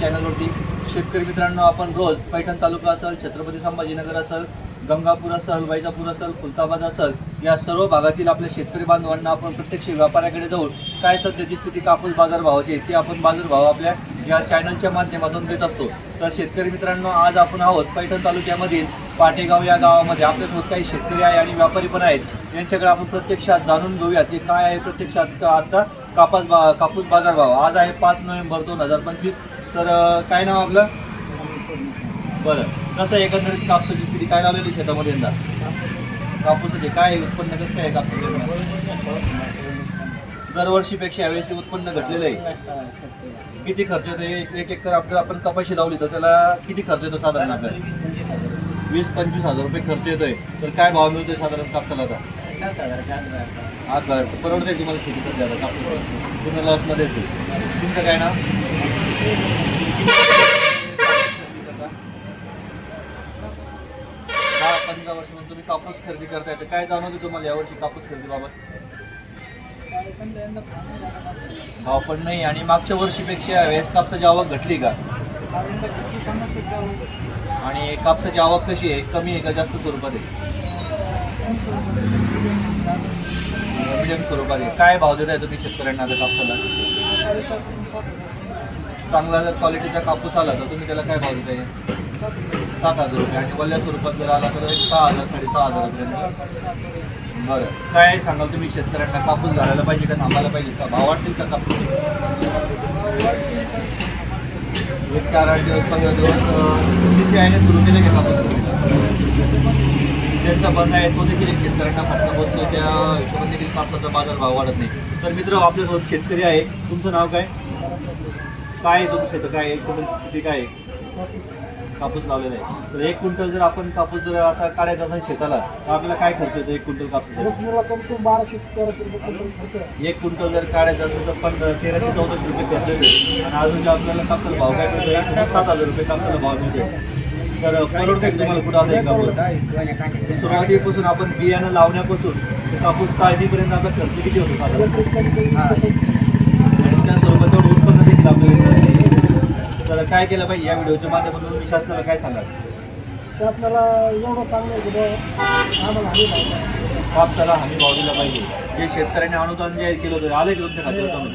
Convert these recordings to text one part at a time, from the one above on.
चॅनलवरती शेतकरी मित्रांनो आपण रोज पैठण तालुका असेल छत्रपती संभाजीनगर असेल गंगापूर असेल वैजापूर असेल खुलताबाद असेल या सर्व भागातील आपल्या शेतकरी बांधवांना आपण प्रत्यक्ष व्यापाऱ्याकडे जाऊन काय सध्याची स्थिती कापूस बाजारभावाची आहे ती आपण बाजारभाव आपल्या या चॅनलच्या माध्यमातून देत असतो. तर शेतकरी मित्रांनो आज आपण आहोत पैठण तालुक्यामधील पाटेगाव या गावामध्ये. आपल्यासोबत काही शेतकरी आहे आणि व्यापारी पण आहेत. यांच्याकडे आपण प्रत्यक्षात जाणून घेऊया की काय आहे प्रत्यक्षात आजचा कापूस बा कापूस बाजारभाव आज आहे पाच नोव्हेंबर दोन हजार पंचवीस. तर काय नाव आपलं? बरं. कसं एकंदरीत कापसाची स्थिती? काय लावलेली शेतामध्ये यंदा? कापूसाचे काय आहे? उत्पन्न कसं काय आहे दरवर्षीपेक्षा यावेळेस उत्पन्न घटलेलं आहे. किती खर्च येतो? एक एक एकर आपलं आपण कपाशी लावली तर त्याला किती खर्च येतो साधारण आपल्याला? वीस पंचवीस हजार रुपये खर्च येतोय. तर काय भाव मिळतोय साधारण कापसाला आता? हा कर परवडतंय तुम्हाला शेती सध्या आता कापूस पूर्ण लॉसमध्ये येते. तुमचं काय नाव? दहा पंधरा वर्षापासून तुम्ही कापूस खरेदी करताय तर काय जाणवतं तुम्हाला यावर्षी कापूस खरेदी बाबत भाव पण नाही आणि मागच्या वर्षीपेक्षा वेळेस कापसाची आवक घटली का? आणि कापसाची आवक कशी आहे? कमी आहे का जास्त स्वरूपात आहे? मिडियम स्वरूपात आहे. काय भाव देताय तुम्ही शेतकऱ्यांना आता कापसाला? चांगला जर क्वालिटीचा कापूस आला तर तुम्ही त्याला काय भाव देताय? सात हजार रुपये. आणि वल्ल्या स्वरूपात जर आला तर सहा हजार साडेसहा हजार बरं. काय सांगाल तुम्ही? शेतकऱ्यांना कापूस घालायला पाहिजे का थांबायला पाहिजे? का भाव वाटतील का कापूस? एक चार आठ दिवस पंधरा दिवस सी सी आयने सुरू केले का कापूस? त्यांचा बंद आहे तो देखील एक शेतकऱ्यांना फटका बसतो. त्या हिशोबाने देखील कापसाचा बाजार भाव वाढत नाही. तर मित्र आपल्यासोबत शेतकरी आहे. तुमचं नाव काय? काय आहे तुमचं शेत? काय आहे? स्थिती काय आहे? कापूस लावलेला आहे. तर एक क्विंटल जर आपण कापूस जर आता काढायचा असेल शेताला तर आपल्याला काय खर्च येतो एक क्विंटल कापूस बाराशे तेराशे रुपये एक क्विंटल जर काढायचं असेल तर पण तेराशे चौदाशे रुपये खर्च येतो आणि अजून जे आपल्याला कापसाला भाव काय मिळतो सात हजार रुपये कापसाला भाव मिळतो तर परवडते तुम्हाला कुठं आता एक सुरुवातीपासून आपण बियाणं लावण्यापासून ते कापूस काढणीपर्यंत आपला खर्च किती होतो आणि त्या स्वरूपात तेवढं उत्पन्न देखील आपल्याला. तर काय केलं पाहिजे या व्हिडिओच्या माध्यमातून तुम्ही शासनाला काय सांगाल आपल्याला एवढं चांगलं आम्हाला हमी भाव द्या. कापसाला हमी भाव दिला पाहिजे जे शेतकऱ्यांनी अनुदान जाहीर केलं होतं आले की तुमच्या खात्यावर.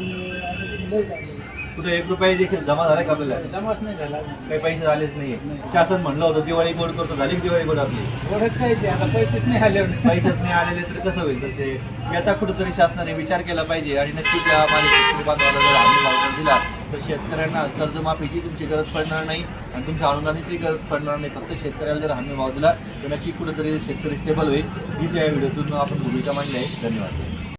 कुठे एक रुपये देखील जमा झाला का आपल्याला? जमाच नाही झाला. काही पैसे झालेच नाहीये शासन म्हणलं होतं दिवाळी गोड करतो झाली दिवाळी गोड आपली? ओळख काय ते आता पैसेच नाही आले पैसेच नाही आलेले तर कसं होईल तसे? याचा कुठंतरी शासनाने विचार केला पाहिजे आणि नक्की त्या माझ्या शेतकरी बांधवाला जर जर दिला तर शेतकऱ्यांना कर्जमाफीची तुमची गरज पडणार नाही आणि तुमच्या अनुदानाची गरज पडणार नाही. फक्त शेतकऱ्याला जर हमी भाव दिला तर नक्की कुठंतरी शेतकरी स्टेबल होईल. हीच या व्हिडिओतून आपण भूमिका मांडली आहे. धन्यवाद.